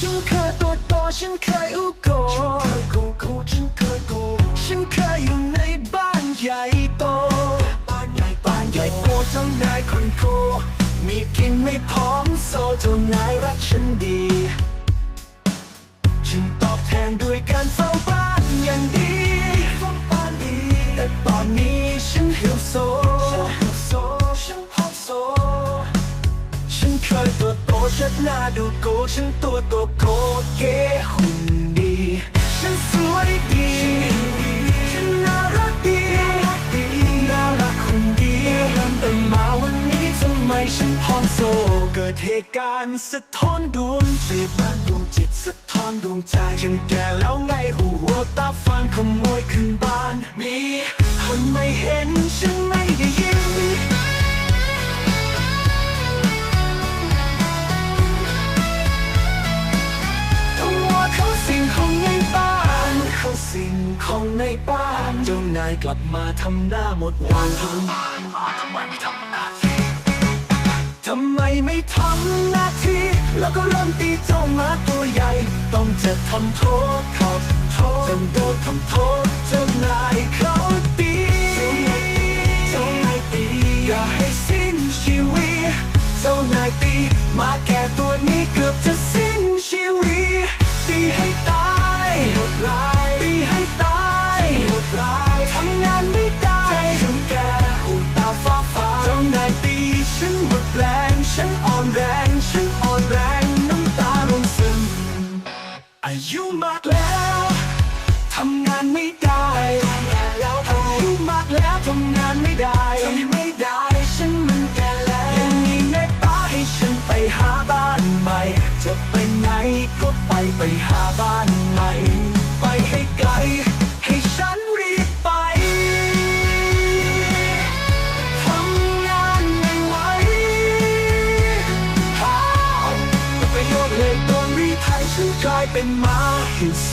ฉันเคยอุโกกูกูฉันเคยโกฉันเคยอยู่ในบ้านใหญ่โตบ้านใหญ่บ้านใหญ่โตเจ้านายคนโกมีกินไม่พร้อมโซเจ้านายรักฉันดีฉันตอบแทนด้วยการเฝ้าบ้านอย่างดีเฝ้าบ้านดีแต่ตอนนี้ฉันหิวโซฉันหิวโซฉันพอโซฉันเคยตัว ชัดหน้าดูโกฉันตัวโตโกเกหุ่นดี ฉันสวยดี ฉันน่ารักดีน่ารักคนดีแต่มาวันนี้ทำไมฉันพร้อมโซ เกิดเหตุการณ์สะท้อนดวงจิตบ้านดวงจิตสะท้อนดวงใจฉันแก่แล้วไงหูหัวตาฟันขโมยขึ้นบ้าน ของในบ้านเจ้านายกลับมาทำหน้าหมดหวังทำไมไม่ทำหน้าที่ทำไมไม่ทำหน้าที่ แล้วก็เริ่มตีเจ้าหมาตัวใหญ่ ต้องจะทำโทษเขาโทษจนโดนทำโทษเจ้านายเขาตีเจ้านายตีอย่าให้สิ้นชีวิตเจ้านายตีมาแก่ตัวนี้เกือบจะสิ้นชีวิตตีให้ตาย อายุมากแล้วทำงานไม่ได้แล้วอายุมากแล้วทำงานไม่ได้ไม่ได้ฉันมันแก่แล้วยังมีแม่ป้าให้ฉันไปหาบ้านใหม่ จะไปไหนก็ไปไปหาบ้านใหม่ ฉันกลายเป็นมาหิโซ